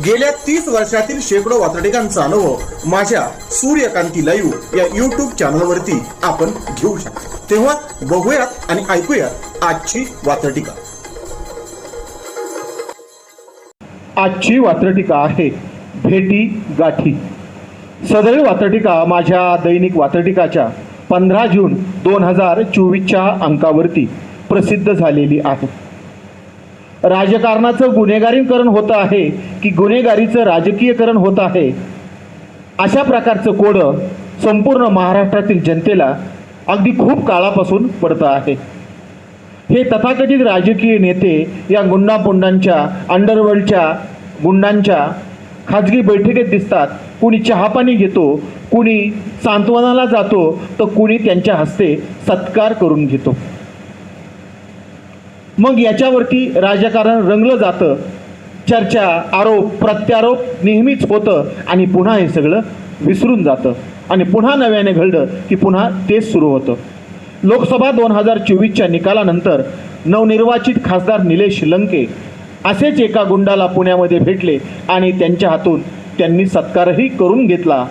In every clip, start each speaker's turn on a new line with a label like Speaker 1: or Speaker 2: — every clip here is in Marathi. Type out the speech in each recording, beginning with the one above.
Speaker 1: गेल्या तीस वर्षातील शेकडो वातडिकांचा अनुभव माझ्या सूर्यकांती लाईव्ह या युट्यूब चॅनलवरती आपण घेऊ शकतो. तेव्हा बघूयात आणि ऐकूयात आजची वातडिका
Speaker 2: आजची वात्रटिका आहे भेटी गाठी. सदैव वात्रटिका माझ्या दैनिक वात्रटिकाच्या पंधरा जून दोन हजार चोवीसच्या अंकावरती प्रसिद्ध झालेली आहे. राजकारणाचं गुन्हेगारीकरण होतं आहे की गुन्हेगारीचं राजकीयकरण होत आहे अशा प्रकारचं कोडं संपूर्ण महाराष्ट्रातील जनतेला अगदी खूप काळापासून पडतं आहे. हे तथाकथित राजकीय नेते या गुंडापुंडांच्या अंडरवर्ल्डच्या गुंडांच्या खाजगी बैठकीत दिसतात. कुणी चहापाणी घेतो कुणी सांत्वनाला जातो तर कुणी त्यांच्या हस्ते सत्कार करून घेतो. मग याच्यावरती राजकारण रंगलं जातं. चर्चा आरोप प्रत्यारोप नेहमीच होतं आणि पुन्हा हे सगळं विसरून जातं. आणि पुन्हा नव्याने घडलं की पुन्हा तेच सुरू होतं. लोकसभा दोन हजार चोवीसच्या निकालानंतर नवनिर्वाचित खासदार निलेश लंके असेच एका गुंडाला पुण्यामध्ये भेटले आणि त्यांच्या हातून त्यांनी सत्कारही करून घेतला.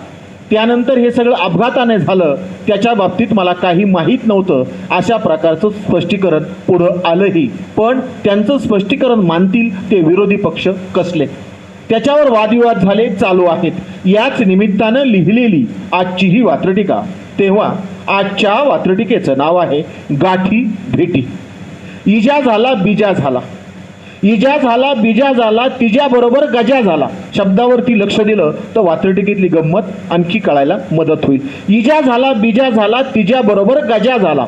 Speaker 2: त्यानंतर हे सगळं अपघाताने झालं त्याच्या बाबतीत मला काही माहीत नव्हतं. अशा प्रकारचं स्पष्टीकरण पुढं आलंही. पण त्यांचं स्पष्टीकरण मानतील ते विरोधी पक्ष कसले? त्याच्यावर वादविवाद झाले चालू आहेत. याच निमित्तानं लिहिलेली आजची ही वात्रटिका तेव्हा आजच्या वात्रटिकेचं नाव आहे गाठी भेटी. इजा झाला बिजा झाला. इजा झाला बिजा झाला तिच्याबरोबर गजा झाला. शब्दावरती लक्ष दिलं तर वात्रटिकेतली गंमत आणखी कळायला मदत होईल. इजा झाला बिजा झाला तिच्याबरोबर गजा झाला.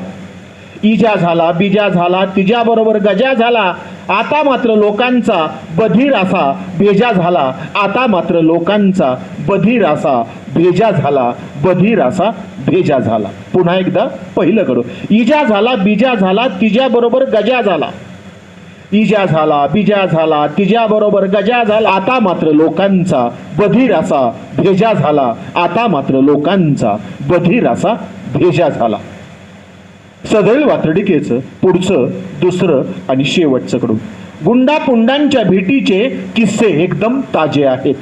Speaker 2: इजा झाला बिजा झाला तिच्याबरोबर गजा झाला. आता मात्र लोकांचा बधीर असा भेजा झाला. आता मात्र लोकांचा बधीर असा भेजा झाला. बधीर असा भेजा झाला. पुन्हा एकदा पहिलं करू. इजा झाला बिजा झाला तिच्याबरोबर गजा झाला. इजा झाला बिजा झाला तिच्याबरोबर गजा झाला. आता मात्र लोकांचा बधीर असा भेजा झाला. आता मात्र लोकांचा बधीर असा भेजा झाला. सदैल वात्रडिकेचं पुढचं दुसरं आणि शेवटचं कडून. गुंडापुंडांच्या भेटीचे किस्से एकदम ताजे आहेत.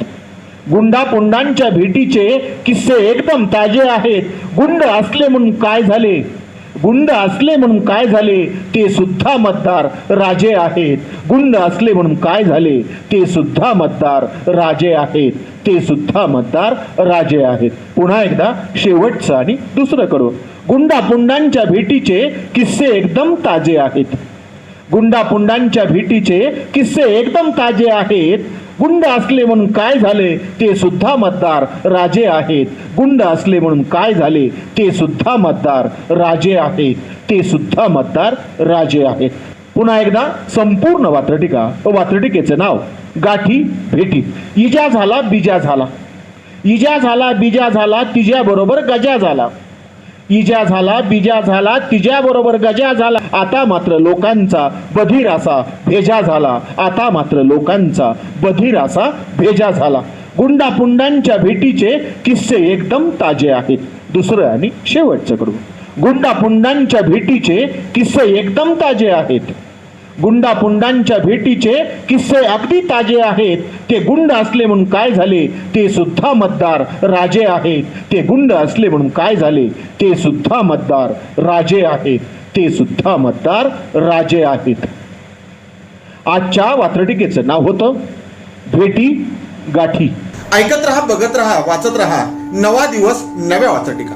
Speaker 2: गुंडापुंडांच्या भेटीचे किस्से एकदम ताजे आहेत. गुंड असले म्हणून काय झाले? गुंड असले म्हणून काय झाले? ते सुद्धा मतदार राजे आहेत. गुंड असले म्हणून काय झाले? ते सुद्धा मतदार राजे आहेत. ते सुद्धा मतदार राजे आहेत. पुन्हा एकदा शेवटचं आणि दुसरं कडून गुंडापुंडांच्या भेटीचे किस्से एकदम ताजे आहेत. गुंडापुंडांच्या भेटीचे किस्से एकदम ताजे आहेत. गुंड असले म्हणून काय झाले ते सुद्धा मतदार राजे आहेत. गुंड असले म्हणून काय झाले ते सुद्धा मतदार राजे आहेत. ते सुद्धा मतदार राजे आहेत. पुन्हा एकदा संपूर्ण वात्रटिका वात्रटिकेचं नाव गाठी भेटी. इजा झाला बिजा झाला. इजा झाला बिजा झाला तिच्याबरोबर गजा झाला. इजा झाला बिजा झाला तिच्याबरोबर गजा झाला. आता मात्र लोकांचा बधीर असा भेजा झाला. आता मात्र लोकांचा बधीर असा भेजा झाला. गुंडापुंडांच्या भेटीचे किस्से एकदम ताजे आहेत. दुसरं आणि शेवटचं करू. गुंडापुंडांच्या भेटीचे किस्से एकदम ताजे आहेत. गुंडापुंडांच्या भेटीचे किस्से अगदी ताजे आहेत. ते गुंड असले म्हणून काय झाले? ते सुद्धा मतदार राजे आहेत. ते गुंड असले म्हणून काय झाले? ते सुद्धा मतदार राजे आहेत. ते सुद्धा मतदार राजे आहेत. आजच्या वात्रटिकेचं नाव होतं भेटी गाठी.
Speaker 1: ऐकत रहा बघत रहा वाचत रहा. नवा दिवस नव्या वाचटिका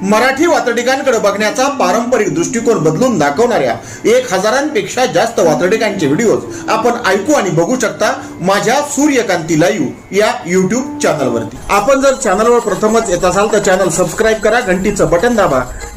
Speaker 1: मराठी वात्रटिकांकडे बघण्याचा पारंपरिक दृष्टिकोन बदलून दाखवणाऱ्या एक हजारांपेक्षा जास्त वात्रटिकांचे व्हिडिओज आपण ऐकू आणि बघू शकता माझ्या सूर्यकांती लाईव्ह या युट्यूब चॅनलवरती आपण जर चॅनलवर प्रथमच येत असाल तर चॅनल सबस्क्राईब करा घंटीचं बटन दाबा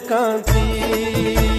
Speaker 3: কাঁদি